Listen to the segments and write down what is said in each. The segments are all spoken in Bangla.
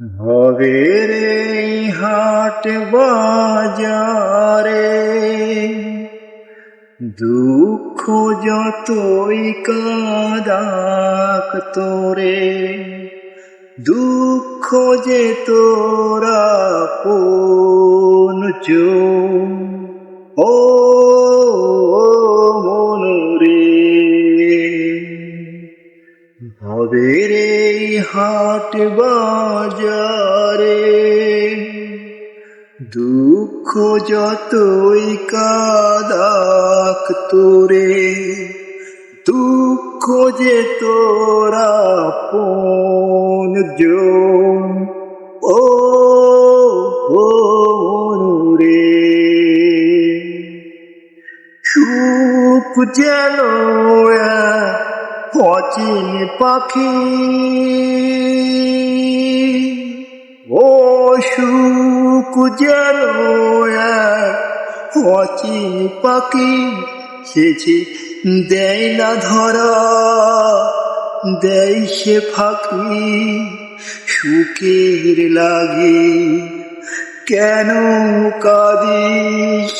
ভবের হাট বাজারে দুঃখ যতই কাদাক তোরে দুঃখ যে তোরা কোন ও এই হাট বাজারে দুঃখ যতই কাদাক তোরে, দুঃখ যে তোরা পন ও ও রে। সুখ যেন অচিন পাখি। ও সুখ যেন অচিন পাখি সেছে দেয় না ধরা, দেয় সে ফাঁকি, সুখের লাগে। কেন কাঁদিস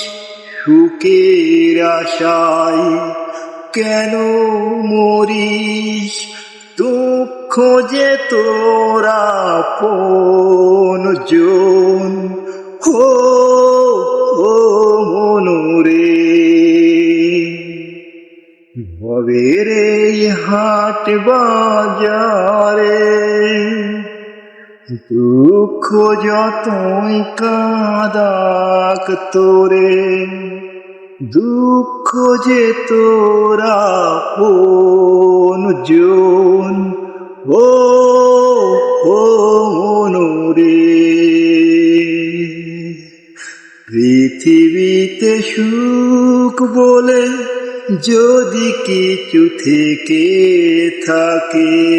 সুখের আশায়? কেন মরিস? দুঃখ যে তোরা পন জন। হো ও মনোরে। ভবের হাট বাজারে দুঃখ যতই কাদাক তোরে। দুঃখ যে তোরা জন? ও মনোরে। পৃথিবীতে সুখ বলে যদি কিছু থেকে থাকে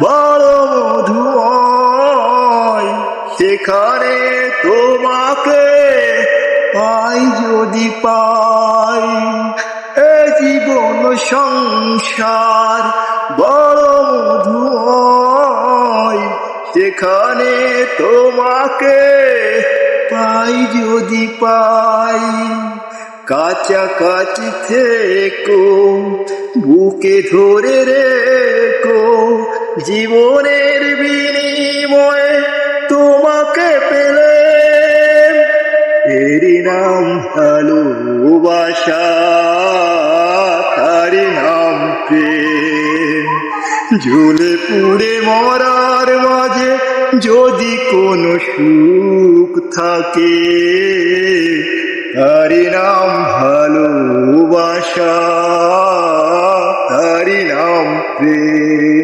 বড় মধুময় সেখানে তোমাকে পাই যদি পাই। এ জীবন সংসার বড় মধুময় সেখানে তোমাকে পাই যদি পাই। কাছাকাছি থেকো, বুকে ধরে রেখো। জীবনের বিনিময়ে তোমাকে পেলে এরই নাম ভালোবাসা তারি নাম প্রেম। ঝুলে পুড়ে মরার মাঝে যদি কোনো সুখ থাকে তারি নাম ভালোবাসা তারি নাম প্রেম।